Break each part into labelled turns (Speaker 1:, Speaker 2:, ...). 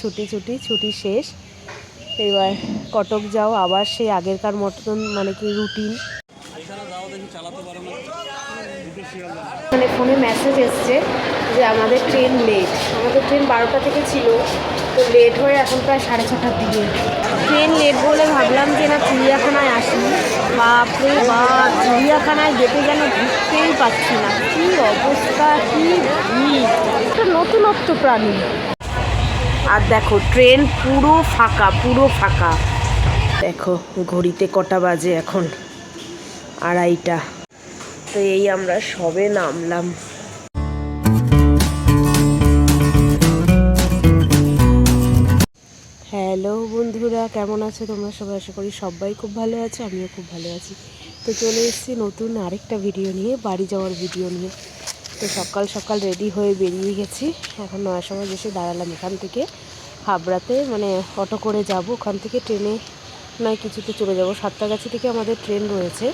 Speaker 1: ছুটি ছুটি ছুটি শেষ। এবার কটক যাও, আবার সেই আগেরকার মতন মানে কি রুটিন মানে ফোনে মেসেজ এসছে যে আমাদের ট্রেন লেট আমাদের ট্রেন বারোটা থেকে ছিল, তো লেট হয়ে এখন প্রায় সাড়ে ছটার দিকে। ট্রেন লেট বলে ভাবলাম যে না, চিড়িয়াখানায় আসি। বাপরে বা চিড়িয়াখানায় যেতে যেন ঢুকতেই পাচ্ছি না। কী অবস্থা, কী ভিড় একটা নতুনত্ব প্রাণী। আর দেখো ট্রেন পুরো ফাঁকা পুরো ফাঁকা। দেখো, ঘড়িতে কটা বাজে এখন? আড়াইটা। তো এই আমরা সবে নামলাম। হ্যালো বন্ধুরা, কেমন আছো তোমরা? সবাই আশা করি সবাই খুব ভালো আছো, আমিও খুব ভালো আছি। তো চলে এসেছি নতুন আরেকটা ভিডিও নিয়ে, বাড়ি যাওয়ার ভিডিও নিয়ে। তো সকাল সকাল রেডি হয়ে বেরিয়ে গেছি। এখন নয় সময় এসে দাঁড়ালাম এখান থেকে। হাবড়াতে মানে অটো করে যাব। ওখান থেকে ট্রেনে নয় কিছুতে চলে যাব। সাতটাগাছি থেকে আমাদের ট্রেন রয়েছে।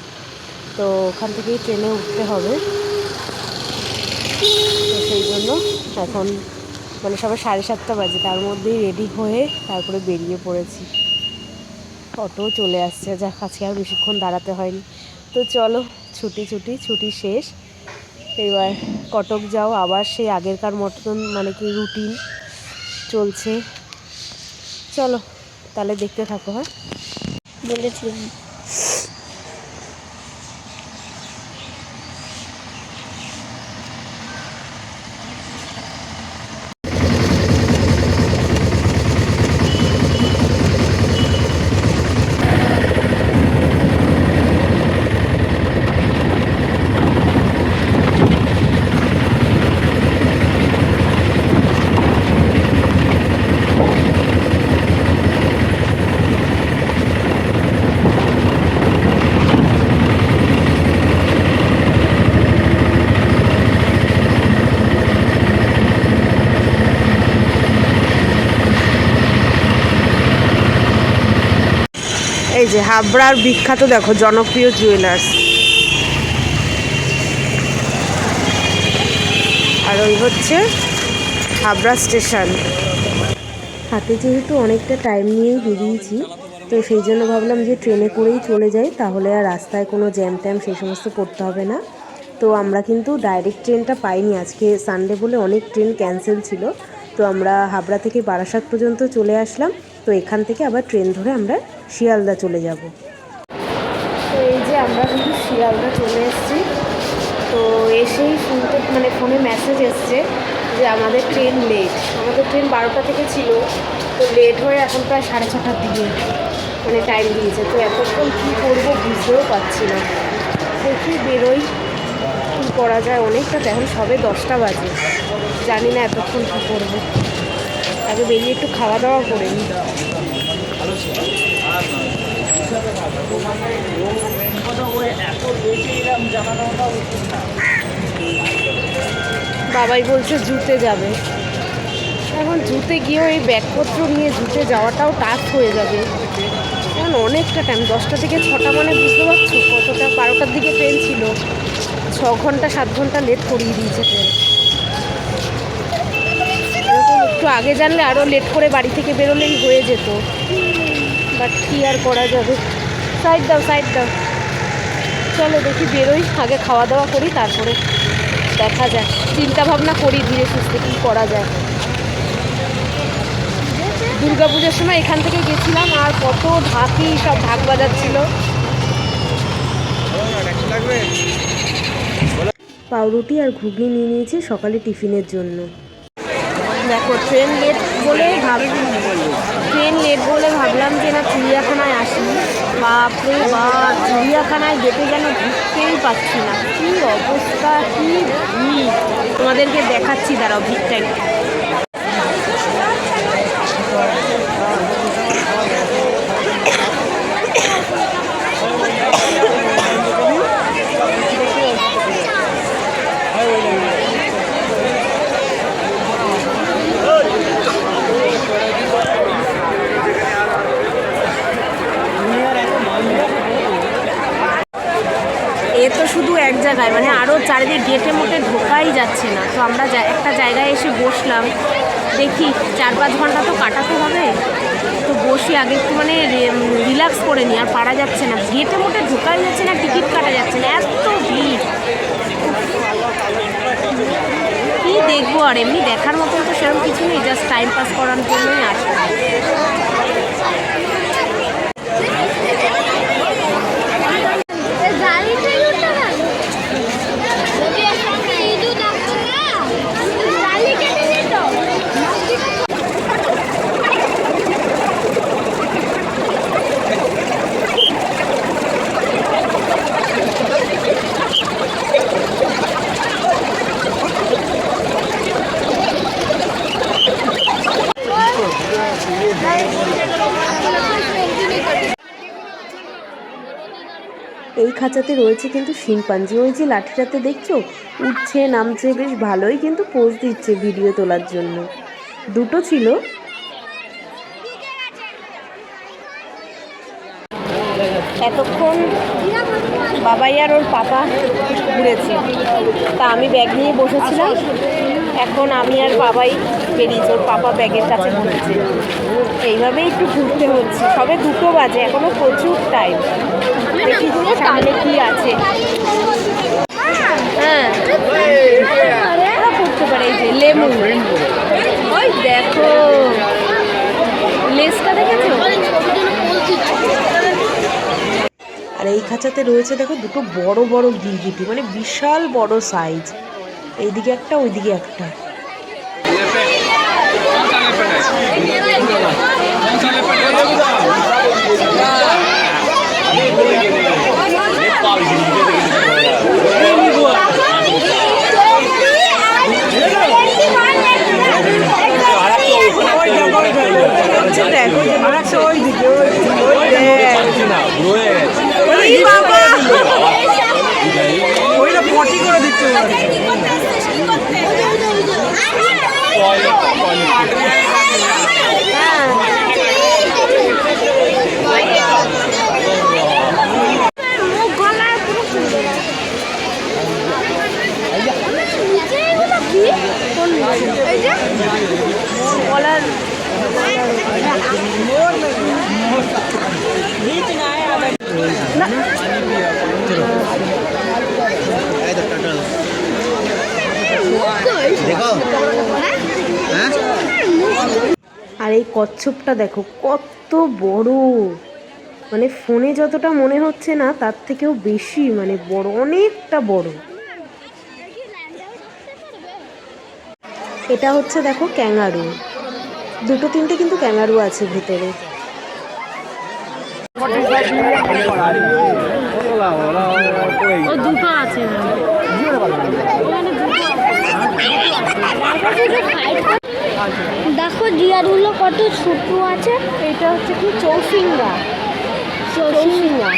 Speaker 1: তো ওখান থেকেই ট্রেনে উঠতে হবে। তো সেই জন্য এখন মানে সবাই সাড়ে সাতটা বাজে। তার মধ্যেই রেডি হয়ে তারপরে বেরিয়ে পড়েছি। অটো চলে আসছে। যা আজকে আর বেশিক্ষণ দাঁড়াতে হয়নি। তো চলো, ছুটি ছুটি ছুটি শেষ। এবার কটক যাও, আবার সেই আগেরকার মতন মানে কি রুটিন চলছে। চলো, তাহলে দেখতে থাকো হ্যাঁ?
Speaker 2: বলেছিলাম।
Speaker 1: এই যে হাবড়ার বিখ্যাত, দেখো, জনপ্রিয় জুয়েলার্স আর ওই হচ্ছে হাবড়া স্টেশন হাতে যেহেতু অনেকটা টাইম নিয়েই বেরিয়েছি, তো সেই জন্য ভাবলাম যে ট্রেনে করেই চলে যাই, তাহলে আর রাস্তায় কোনো জ্যাম ট্যাম সেই সমস্ত করতে হবে না। তো আমরা কিন্তু ডাইরেক্ট ট্রেনটা পাইনি, আজকে সানডে বলে অনেক ট্রেন ক্যান্সেল ছিল। তো আমরা হাবড়া থেকে বারাসাত পর্যন্ত চলে আসলাম, তো এখান থেকে আবার ট্রেন ধরে আমরা শিয়ালদা চলে যাব। তো এই যে আমরা কিন্তু শিয়ালদা চলে এসেছি। তো এসেই শুনতে মানে ফোনে মেসেজ এসছে যে আমাদের ট্রেন লেট আমাদের ট্রেন বারোটা থেকে ছিল, তো লেট হয়ে এখন প্রায় সাড়ে ছটার দিকে মানে টাইম দিয়েছে। তো এতক্ষণ কী করব বুঝতেও পারছি না। দেখি বেরোই, কী করা যায় অনেকটা। এখন সবে দশটা বাজে। জানি না এতক্ষণ কী করব। আগে বেরিয়ে একটু খাওয়া দাওয়া করে নিই বাবাই বলছে জুতে যাবে। এখন জুতে গিয়েও এই ব্যাগপত্র নিয়ে জুতে যাওয়াটাও টাফ হয়ে যাবে। এখন অনেকটা টাইম দশটা থেকে ছটা মানে বুঝতে পারছ? কতটা, বারোটার দিকে ট্রেন ছিল। ছ ঘণ্টা, সাত ঘণ্টা লেট করিয়ে দিয়েছে ট্রেন একটু আগে জানলে আরও লেট করে বাড়ি থেকে বেরোলেই হয়ে যেত। বাট কী আর করা যাবে? সাইড দাও সাইড দাও। চলো দেখি বেরোই, আগে খাওয়া দাওয়া করি, তারপরে দেখা যায় চিন্তা ভাবনা করি ধীরে সুস্থে কী করা যায়। পুজোর সময় এখান থেকে গেছিলাম, আর কত ঢাকি সব ঢাক বাজাচ্ছিল। পাউরুটি আর ঘুগনি নিয়ে নিয়েছি সকালে টিফিনের জন্য। দেখো ট্রেন লেট বলে ভাব ট্রেন লেট বলে ভাবলাম যে না, চিড়িয়াখানায় আসি। বাপরে বা চিড়িয়াখানায় যেতে যেন ঢুকতেই পাচ্ছি না। কি অবস্থা, কি তোমাদেরকে দেখাচ্ছি দাঁড়াও ভিড়টা একটু। এ তো শুধু এক জায়গায় মানে গেটে মোটে ঢোকাই যাচ্ছে না। তো আমরা একটা জায়গায় এসে বসলাম। দেখি চার পাঁচ ঘণ্টা তো কাটাতে হবে। তো বসে আগে একটু মানে রিল্যাক্স করে নি আর পারা যাচ্ছে না। গেটে মোটে ঢোকাই যাচ্ছে না, টিকিট কাটা যাচ্ছে না, এত ভিড়। কি দেখব? আর এমনি দেখার মতন তো সেরকম কিছু নেই জাস্ট টাইম পাস করার জন্যই আসব এই খাঁচাতে রয়েছে কিন্তু শিম্পাঞ্জি। ওই যে লাঠিটাতে দেখছ? উঠছে, নামছে বেশ ভালোই, কিন্তু পোজ দিচ্ছে ভিডিও তোলার জন্য। দুটো ছিল। এতক্ষণ বাবাই আর ওর পাপা ঘুরেছে। তা আমি ব্যাগ নিয়ে বসেছিলাম। এখন আমি আর বাবাই বেরিয়েছি ওর পাপা ব্যাগের কাছে ঘুরছে এইভাবেই একটু ঘুরতে হচ্ছে। সবে দুটো বাজে এখনও প্রচুর টাইম দেখি সামনে কি আছে। হ্যাঁ। করতে পারে এই যে লেবু। ওই দেখো। লেসটা দেখেছ? আর এই খাঁচাতে রয়েছে দেখো দুটো বড় বড় গিরগিটি মানে বিশাল বড় সাইজ এইদিকে একটা ওইদিকে একটা হচ্ছে দেখো যে মাছটা ওইদিকে ওই বাবা
Speaker 3: ওইটা পটি করে দিচ্ছে
Speaker 1: বলার
Speaker 3: দেখো হ্যাঁ
Speaker 1: আর এই কচ্ছপটা দেখো, কত বড়। মানে ফোনে যতটা মনে হচ্ছে না, তার থেকেও বেশি মানে বড়, অনেকটা বড়। এটা হচ্ছে দেখো ক্যাঙ্গারু। দুটো তিনটে কিন্তু ক্যাঙ্গারু আছে ভেতরে। আছে।
Speaker 2: দেখো ডিয়ারগুলো কত ছোট আছে।
Speaker 1: এটা হচ্ছে কি? চৌসিঙ্গা চৌসিঙ্গা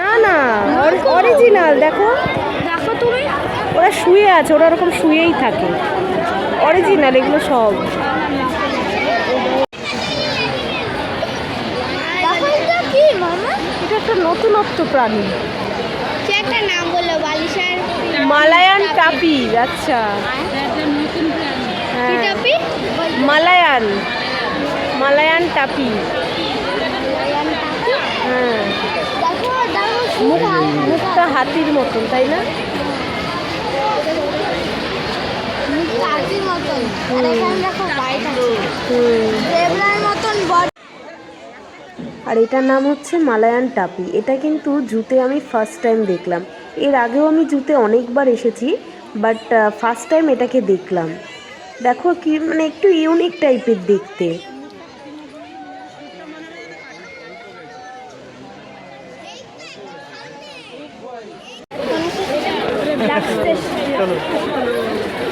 Speaker 1: না না অরিজিনাল দেখো।
Speaker 2: দেখো তুমি।
Speaker 1: ওরা শুয়ে আছে ওরা ওরকম শুয়েই থাকে। অরিজিনাল এগুলো সব।
Speaker 2: এটা
Speaker 1: একটা নতুনত্ব প্রাণী।
Speaker 2: একটা নাম বলল বালিশের
Speaker 1: মালায়ান টাপি আচ্ছা। হ্যাঁ। মালায়ান। Malayan tapir. হ্যাঁ। মুখটা হাতির মতন তাই না?
Speaker 2: হাতির মতন। মতন
Speaker 1: আর এটার নাম হচ্ছে মালায়ান টাপি। এটা কিন্তু জুতে আমি ফার্স্ট টাইম দেখলাম। এর আগেও আমি জুতে অনেকবার এসেছি বাট ফার্স্ট টাইম এটাকে দেখলাম। দেখো কি মানে একটু ইউনিক টাইপের দেখতে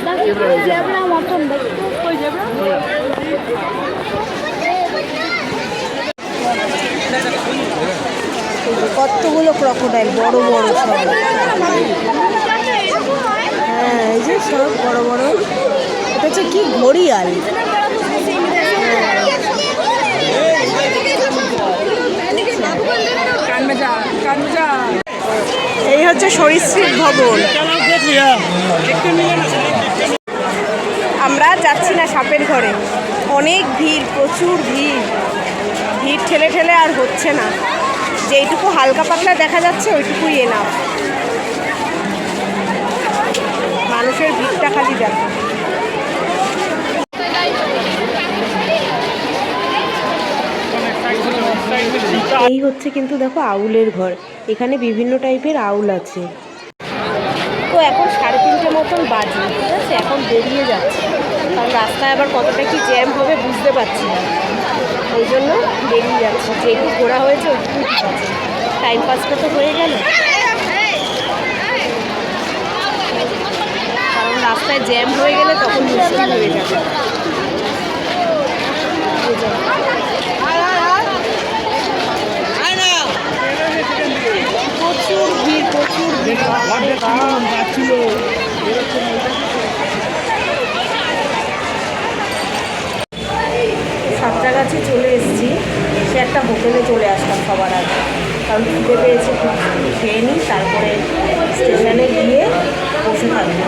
Speaker 2: দেখো জেব্রা মতন দেখতে ওই জেব্রা
Speaker 1: কতগুলো ক্রকোডাইল বড় বড় সব হ্যাঁ এই যে সব বড় বড় এটা হচ্ছে কি ঘড়িয়াল। এই হচ্ছে সরীসৃপ ভবন। আমরা যাচ্ছি না সাপের ঘরে। অনেক ভিড়, প্রচুর ভিড়। ভিড় ঠেলে ঠেলে আর হচ্ছে না। যেইটুকু হালকা পাতলা দেখা যাচ্ছে, ওইটুকুই এনা মানুষের ভিড়টা খালি দেখো। এই হচ্ছে কিন্তু দেখো আউলের ঘর। এখানে বিভিন্ন টাইপের আউল আছে। তো এখন সাড়ে তিনটে মতন বাজে, ঠিক আছে? এখন বেরিয়ে যাচ্ছে। কারণ রাস্তায় আবার কতটা কি জ্যাম হবে বুঝতে পারছি না। ওই জন্য বেরিয়ে যাচ্ছে। যেটুকু ঘোরা হয়েছে ওইটুকুই ঠিক আছে। টাইম পাসটা তো হয়ে গেল। কারণ রাস্তায় জ্যাম হয়ে গেলে তখন মুশকিল হয়ে যাবে এই যে। প্রচুর ভিড় প্রচুর। চলে এসেছি। সে একটা হোটেলে চলে আসলাম সবার আগে। কারণ খিদে পেয়েছে খেয়ে নিই, তারপরে স্টেশনে গিয়ে বসে থাকব।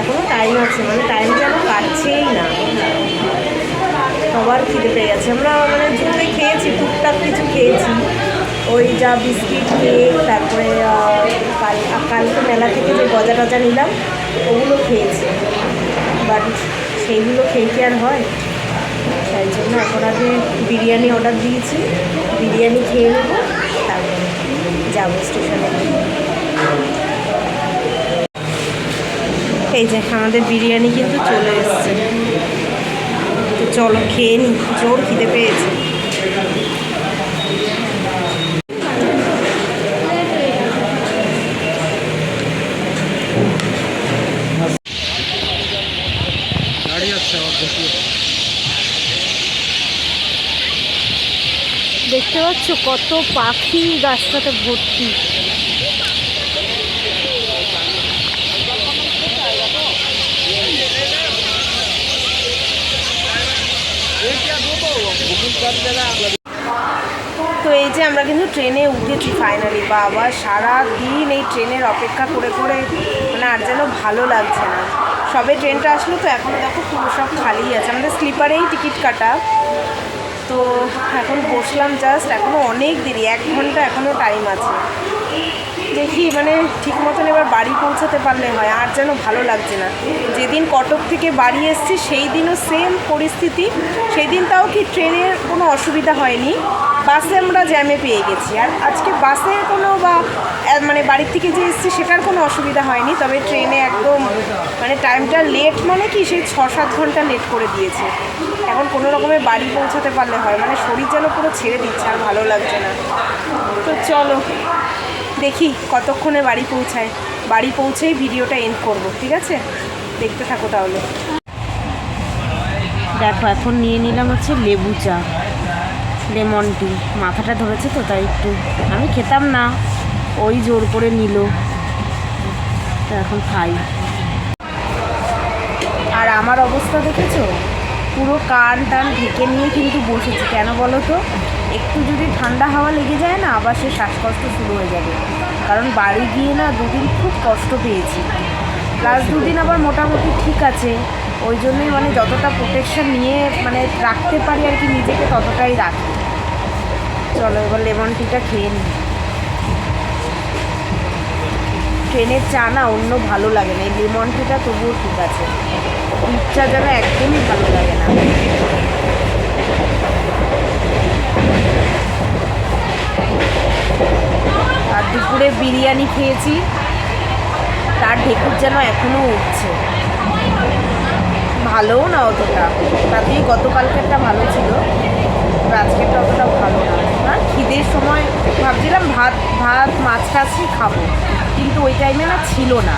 Speaker 1: এখনও টাইম আছে মানে টাইম যেন কাটছেই না। সবার খিদে পেয়ে গেছে। আমরা মানে জুড়ে খেয়েছি, টুকটাক কিছু খেয়েছি। ওই যা বিস্কিট, কেক, তারপরে কাল কালকে মেলা থেকে যে গজা টজা নিলাম, ওগুলো খেয়েছি। বাট সেইগুলো খেয়ে কি আর হয়? তাই জন্য এখন আগে বিরিয়ানি অর্ডার দিয়েছি। বিরিয়ানি খেয়ে নেব, তারপরে যাব স্টেশনে। এই যে আমাদের বিরিয়ানি কিন্তু চলে এসছে। চলো খেয়ে নি, জোর খিদে পেয়েছে। দেখতে পাচ্ছ কত পাখি গাছটাতে ভর্তি। তো এই যে আমরা কিন্তু ট্রেনে উঠেছি ফাইনালি বাবা সারা দিন এই ট্রেনের অপেক্ষা করে করে মানে আর যেন ভালো লাগছে না। সবে ট্রেনটা আসলো তো এখনও দেখো পুরো সব খালি আছে। আমাদের স্লিপারেই টিকিট কাটা। তো এখন বসলাম জাস্ট এখনও অনেক দেরি, এক ঘণ্টা এখনও টাইম আছে। দেখি মানে ঠিক মতন এবার বাড়ি পৌঁছাতে পারলে হয়, আর যেন ভালো লাগছে না। যেদিন কটক থেকে বাড়ি এসছি, সেই দিনও সেম পরিস্থিতি। সেই দিন তাও কি ট্রেনের কোনো অসুবিধা হয়নি। বাসে আমরা জ্যামে পেয়ে গেছি। আর আজকে বাসে কোনো বা মানে বাড়ির থেকে যে এসছি সেটার কোনো অসুবিধা হয়নি। তবে ট্রেনে একদম মানে টাইমটা লেট মানে কি সেই ছ সাত ঘণ্টা লেট করে দিয়েছে। এখন কোনো রকমের বাড়ি পৌঁছাতে পারলে হয়। মানে শরীর যেন পুরো ছেড়ে দিচ্ছে আর ভালো লাগছে না। তো চলো, দেখি কতক্ষণে বাড়ি পৌঁছায়। বাড়ি পৌঁছেই ভিডিওটা এন্ড করব, ঠিক আছে? দেখতে থাকো তাহলে। দেখো, এখন নিয়ে নিলাম হচ্ছে লেবু চা। Lemon tea. মাথাটা ধরেছে তো, তাই একটু আমি খেতাম না। ওই জোর করে নিল। তো এখন খাই। আর আমার অবস্থা দেখেছ? পুরো কান টান ঢেকে নিয়ে কিন্তু বসেছি, কেন বলো তো? একটু যদি ঠান্ডা হাওয়া লেগে যায় না, আবার সে শ্বাসকষ্ট শুরু হয়ে যাবে। কারণ বাড়ি গিয়ে না দুদিন খুব কষ্ট পেয়েছি। লাস্ট দুদিন আবার মোটামুটি ঠিক আছে। ওই জন্যই মানে যতটা প্রোটেকশন নিয়ে মানে রাখতে পারি আর কি নিজেকে ততটাই রাখি। চলো এবার লেমন টিটা খেয়ে নিই। ট্রেনের চা না অন্য ভালো লাগে না, এই লেমন টিটা তবুও ঠিক আছে। চা যেন একদমই ভালো লাগে না। আর দুপুরে বিরিয়ানি খেয়েছি, তার ঢেকুর যেন এখনও উঠছে। ভালোও না অতটা। তাতেই গতকালকেরটা ভালো ছিল আজকেরটা অতটা ভালো না। খিদের সময় ভাবছিলাম ভাত ভাত, মাছ টাছই খাব, কিন্তু ওই টাইমে না ছিল না।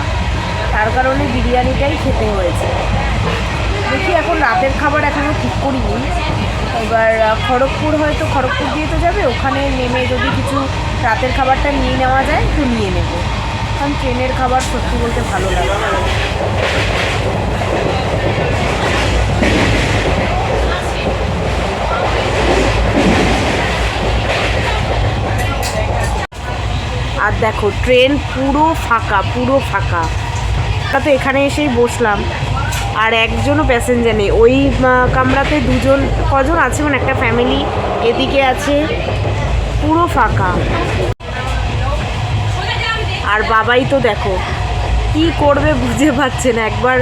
Speaker 1: তার কারণে বিরিয়ানিটাই খেতে হয়েছে। দেখি এখন রাতের খাবার এখনও ঠিক করিনি। এবার খড়গপুর হয়তো, খড়গপুর দিয়ে তো যাবে, ওখানে নেমে যদি কিছু রাতের খাবারটা নিয়ে নেওয়া যায়, তো নিয়ে নেব। কারণ ট্রেনের খাবার সত্যি বলতে ভালো লাগে আর দেখো ট্রেন পুরো ফাঁকা পুরো ফাঁকা। তা তো এখানে এসেই বসলাম। আর একজনও প্যাসেঞ্জার নেই। ওই কামরাতে দুজন, কজন আছে মানে একটা ফ্যামিলি এদিকে আছে। পুরো ফাঁকা। আর বাবাই তো দেখো, কি করবে বুঝে পাচ্ছে না। একবার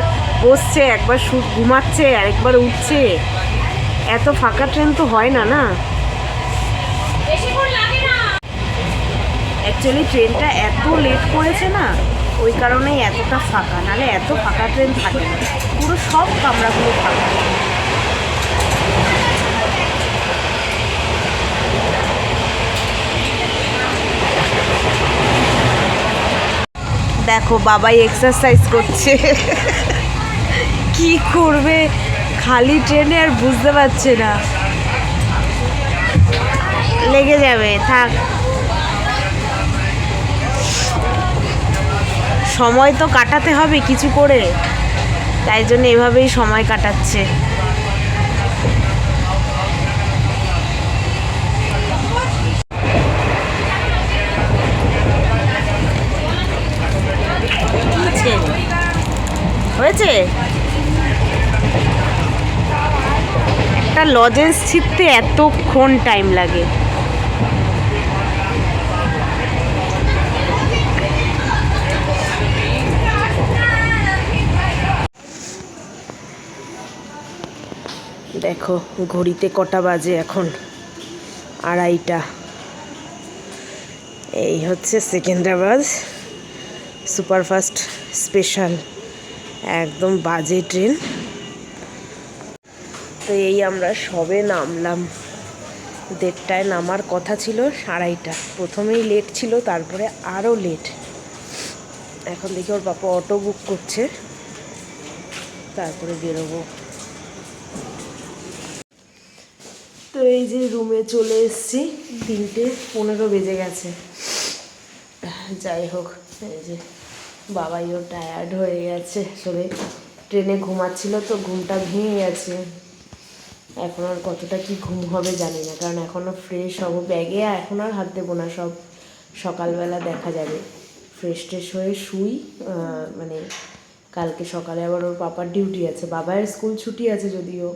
Speaker 1: বসছে একবার শু ঘুমাচ্ছে আর একবার উঠছে। এত ফাঁকা ট্রেন তো হয় না না? অ্যাকচুয়ালি ট্রেনটা এত লেট করেছে না ওই কারণেই এতটা ফাঁকা। নাহলে এত ফাঁকা ট্রেন থাকে না। পুরো সব কামরাগুলো ফাঁকা। দেখো বাবাই এক্সারসাইজ করছে। কি করবে? খালি ট্রেনে আর বুঝতে পারছে না। লেগে যাবে, থাক। সময় তো কাটাতে হবে কিছু করে। তাই জন্য এভাবেই সময় কাটাচ্ছে। একটা লজেন্স ছিটতে এতক্ষণ টাইম লাগে। দেখো, ঘড়িতে কটা বাজে এখন? আড়াইটা। এই হচ্ছে সেকেন্দ্রাবাদ সুপারফাস্ট স্পেশাল। একদম বাজে ট্রেন। তো এই আমরা সবে নামলাম। দেড়টায় নামার কথা ছিল আড়াইটা প্রথমেই লেট ছিল, তারপরে আরও লেট এখন দেখি ওর বাবা অটো বুক করছে। তারপরে বেরোবো। তো এই যে রুমে চলে এসেছি, তিনটে পনেরো বেজে গেছে। যাই হোক, এই যে বাবাইও টায়ার্ড হয়ে গেছে। আসলে ট্রেনে ঘুমাচ্ছিল, তো ঘুমটা ভেঙে গেছে। এখন আর কতটা কি ঘুম হবে জানি না, কারণ এখনও ফ্রেশ হব। ব্যাগে এখন আর হাত দেবো না, সব সকালবেলা দেখা যাবে। ফ্রেশ ট্রেশ হয়ে শুই মানে কালকে সকালে আবার ওর পাপার ডিউটি আছে। বাবার স্কুল ছুটি আছে যদিও।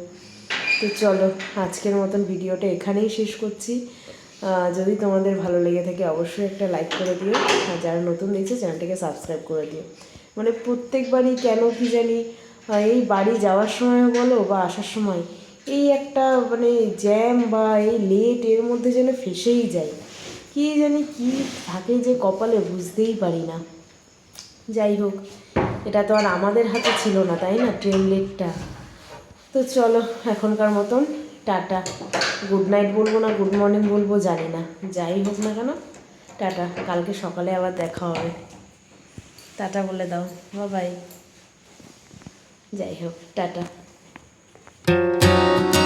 Speaker 1: তো চলো, আজকের মতন ভিডিওটা এখানেই শেষ করছি। যদি তোমাদের ভালো লেগে থাকে অবশ্যই একটা লাইক করে দিও। আর যারা নতুন দেখছে, চ্যানেলটাকে সাবস্ক্রাইব করে দিও। মানে প্রত্যেকবারই কেন কি জানি এই বাড়ি যাওয়ার সময় বলো বা আসার সময় এই একটা মানে জ্যাম বা এই লেট এর মধ্যে যেন ফেসেই যায়। কি জানি কি থাকে যে কপালে বুঝতেই পারি না। যাই হোক, এটা তো আর আমাদের হাতে ছিল না, তাই না? ট্রেন লেটটা তো চলো, এখনকার মতন টাটা। গুড নাইট বলব না গুড মর্নিং বলব, জানি না। যাই হোক না কেন, টাটা। কালকে সকালে আবার দেখা হবে। টাটা বলে দাও। বাবাই যাই হোক, টাটা। Música